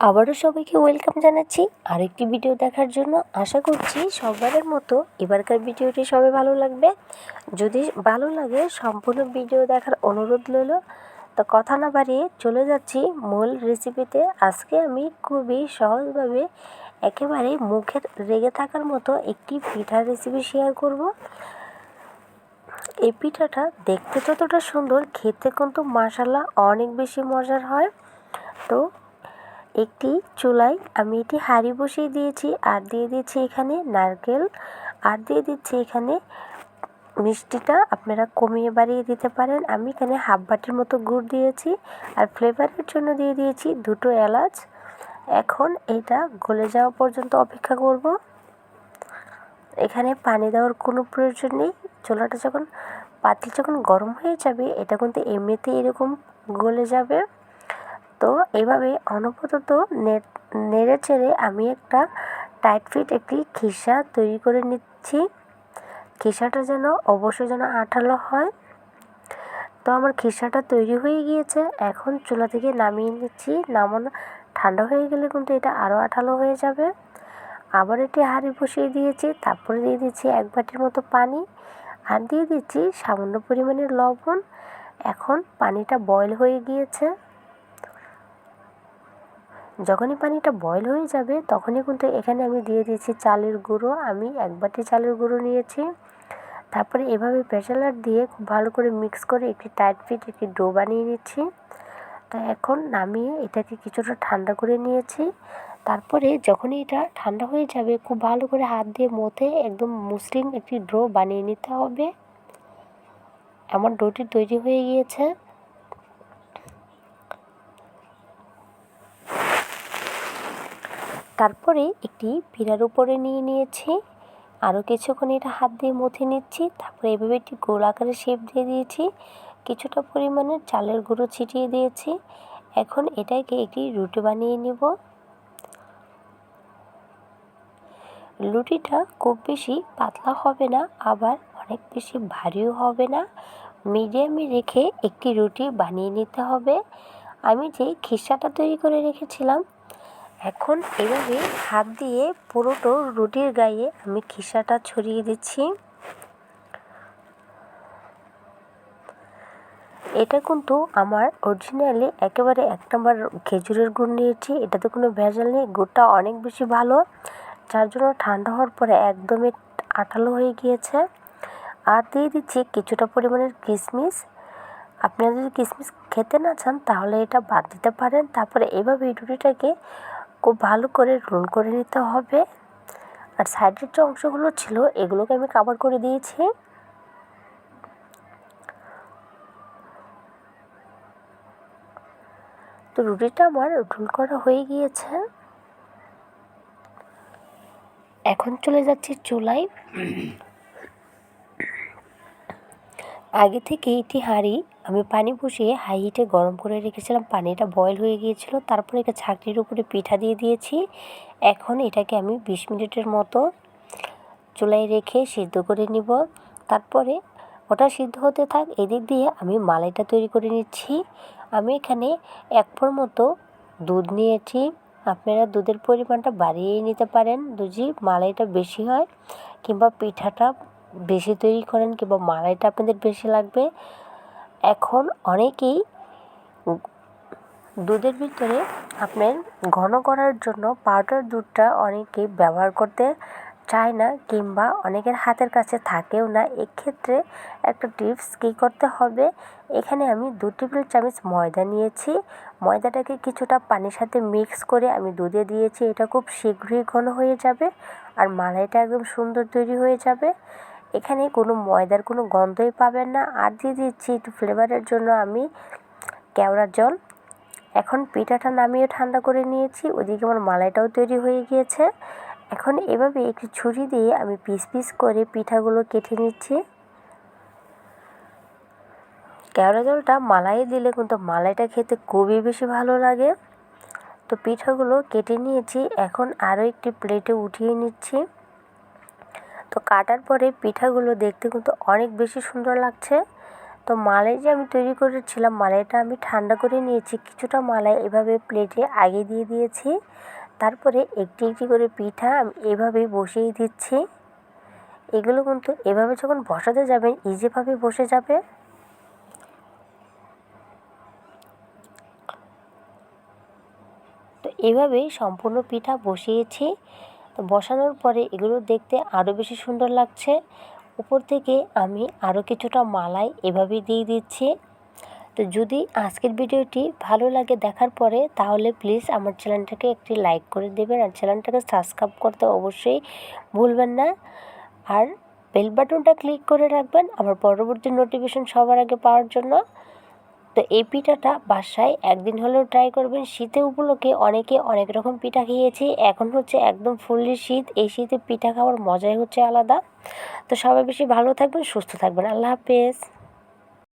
আবারও সবাইকে ওয়েলকাম জানাচ্ছি আরেকটি ভিডিও দেখার জন্য আশা করছি সবারের মতো এবারকার ভিডিওটি সবাই ভালো লাগবে। যদি ভালো লাগে সম্পূর্ণ ভিডিও দেখার অনুরোধ রইল। তো কথা না বাড়িয়ে চলে যাচ্ছি মূল রেসিপিতে আজকে আমি খুবই সহজভাবে একেবারে মুখের রেগে থাকার মতো একটি পিঠার রেসিপি শেয়ার করব। এই পিঠাটা দেখতে যতটা সুন্দর, খেতে কিন্তু মশালা অনেক বেশি মজার হয়। তো একটি চুলায় আমি এটি হাঁড়ি বসিয়ে দিয়েছি, আর দিয়ে দিচ্ছি এখানে নারকেল, আর দিয়ে দিচ্ছি এখানে মিষ্টিটা। আপনারা কমিয়ে বাড়িয়ে দিতে পারেন। আমি এখানে হাফ বাটির মতো গুড় দিয়েছি, আর ফ্লেভারের জন্য দিয়ে দিয়েছি দুটো এলাচ। এখন এটা গলে যাওয়া পর্যন্ত অপেক্ষা করব। এখানে পানি দেওয়ার কোনো প্রয়োজন নেই। চুলাটা যখন পাতিল যখন গরম হয়ে যাবে, এটা কিন্তু এমনিতেই এরকম গলে যাবে। তো এভাবে অনবরত নেড়ে চেড়ে আমি একটা টাইট ফিট একটি খিসা তৈরি করে নিচ্ছি। খিসাটা যেন অবশ্যই যেন আঠালো হয়। তো আমার খিসাটা তৈরি হয়ে গিয়েছে। এখন চুলা থেকে নামিয়ে নিচ্ছি। নামানো ঠান্ডা হয়ে গেলে কিন্তু এটা আরও আঠালো হয়ে যাবে। আবার এটি হাঁড়ি বসিয়ে দিয়েছি। তারপরে দিয়ে দিচ্ছি এক বাটির মতো পানি। আর দিয়ে দিচ্ছি সামান্য পরিমাণের লবণ। এখন পানিটা বয়ল হয়ে গিয়েছে। যখনই পানিটা বয়ল হয়ে যাবে, তখনই কিন্তু এখানে আমি দিয়ে দিয়েছি চালের গুঁড়ো। আমি এক বাটি চালের গুঁড়ো নিয়েছি। তারপরে এভাবে প্রেশালার দিয়ে খুব ভালো করে মিক্স করে একটি টাইট ফিট একটি ডো বানিয়ে নিচ্ছি। তা এখন নামিয়ে এটাকে কিছুটা ঠান্ডা করে নিয়েছি। তারপরে যখনই এটা ঠান্ডা হয়ে যাবে, খুব ভালো করে হাত দিয়ে মথে একদম মসৃণ একটি ডো বানিয়ে নিতে হবে। আমার ডোটি তৈরি হয়ে গিয়েছে। তারপরে একটি পিড়ার উপরে নিয়ে নিয়েছি। আরও কিছুক্ষণ এটা হাত দিয়ে মথে নিচ্ছি। তারপরে এভাবে একটি গোল আকারে শেপ দিয়ে দিয়েছি। কিছুটা পরিমাণে চালের গুঁড়ো ছিটিয়ে দিয়েছি। এখন এটাকে একটি রুটি বানিয়ে নিব। রুটিটা খুব বেশি পাতলা হবে না, আবার অনেক বেশি ভারীও হবে না। মিডিয়ামে রেখে একটি রুটি বানিয়ে নিতে হবে। আমি যে খিসাটা তৈরি করে রেখেছিলাম এখন এভাবে হাত দিয়ে পুরোটো রুটির গায়ে আমি খিসাটা ছড়িয়ে দিচ্ছি। এটা কিন্তু আমার অরিজিনালি একেবারে এক নম্বর খেজুরের গুড় নিয়েছি, এটাতে কোনো ভেজাল নেই, গুড়টা অনেক বেশি ভালো, যার জন্য ঠান্ডা হওয়ার পরে একদমই আঠালো হয়ে গিয়েছে। আর দিয়ে দিচ্ছি কিছুটা পরিমাণের কিশমিশ আপনারা যদি কিশমিশ খেতে না চান তাহলে এটা বাদ দিতে পারেন। তারপরে এভাবে রুটিটাকে খুব ভালো করে রোল করে নিতে হবে। আর সাইডের যে অংশগুলো ছিল, এগুলোকে আমি কাভার করে দিয়েছি। তো রুটিটা আমার রোল করা হয়ে গিয়েছে। এখন চলে যাচ্ছি চুলাই আগে থেকে এটি হাঁড়ি আমি পানি বসিয়ে হাই হিটে গরম করে রেখেছিলাম। পানিটা বয়েল হয়ে গিয়েছিল, তারপরে একে ছাঁকনির উপরে পিঠা দিয়ে দিয়েছি। এখন এটাকে আমি বিশ মিনিটের মতো চুলায় রেখে সিদ্ধ করে নিব। তারপরে ওটা সিদ্ধ হতে থাক, এদিক দিয়ে আমি মালাইটা তৈরি করে নিচ্ছি। আমি এখানে এক ফোর মতো দুধ নিয়েছি। আপনারা দুধের পরিমাণটা বাড়িয়ে নিতে পারেন। যদি মালাইটা বেশি হয় কিংবা পিঠাটা বেশি তৈরি করেন কিংবা মালাইটা আপনাদের বেশি লাগবে এখন অনেকেই দুধের ভিতরে আপনার ঘন করার জন্য পাউডার দুধটা অনেকেই ব্যবহার করতে চায় না কিংবা অনেকের হাতের কাছে থাকেও না। এক্ষেত্রে একটা টিপস কী করতে হবে? এখানে আমি দু টেবিল চামচ ময়দা নিয়েছি। ময়দাটাকে কিছুটা পানির সাথে মিক্স করে আমি দুধে দিয়েছি। এটা খুব শীঘ্রই ঘন হয়ে যাবে আর মালাইটা একদম সুন্দর তৈরি হয়ে যাবে। এখানে কোনো ময়দার কোনো গন্ধই পাবেন না। আর দিয়ে দিচ্ছি একটু ফ্লেভারের জন্য আমি কেওড়ার জল। এখন পিঠাটা নামিয়ে ঠান্ডা করে নিয়েছি, ওদিকে আমার মালাইটাও তৈরি হয়ে গিয়েছে। এখন এভাবে একটি ছুরি দিয়ে আমি পিস পিস করে পিঠাগুলো কেটে নিচ্ছি। কেওড়া জলটা মালাইয়ে দিলে কিন্তু মালাইটা খেতে খুবই বেশি ভালো লাগে। তো পিঠাগুলো কেটে নিয়েছি, এখন আরও একটি প্লেটে উঠিয়ে নিচ্ছি। তো কাটার পরে পিঠাগুলো দেখতে কিন্তু অনেক বেশি সুন্দর লাগছে। তো মালাই যে আমি তৈরি করেছিলাম, মালাইটা আমি ঠান্ডা করে নিয়েছি। কিছুটা মালাই এভাবে প্লেটে আগে দিয়ে দিয়েছি। তারপরে একটি একটি করে পিঠা আমি এভাবে বসিয়ে দিচ্ছি। এগুলো কিন্তু এভাবে যখন বসাতে যাবেন ইজিভাবে বসে যাবে। তো এভাবেই সম্পূর্ণ পিঠা বসিয়েছি। বসানোর পরে এগুলো দেখতে আরও বেশি সুন্দর লাগছে। উপর থেকে আমি আরও কিছুটা মালাই এভাবেই দিয়ে দিচ্ছি। তো যদি আজকের ভিডিওটি ভালো লাগে দেখার পরে, তাহলে প্লিজ আমার চ্যানেলটাকে একটি লাইক করে দেবেন আর চ্যানেলটাকে সাবস্ক্রাইব করতে অবশ্যই ভুলবেন না। আর বেল বাটনটা ক্লিক করে রাখবেন আমার পরবর্তী নোটিফিকেশন সবার আগে পাওয়ার জন্য। তো এই পিঠাটা বাসায় একদিন হলেও ট্রাই করবেন। শীতে উপলক্ষে অনেকে অনেক রকম পিঠা খেয়েছি। এখন হচ্ছে একদম ফুললি শীত। এই শীতে পিঠা খাওয়ার মজাই হচ্ছে আলাদা। তো সবাই বেশি ভালো থাকবেন, সুস্থ থাকবেন। আল্লাহ হাফেজ।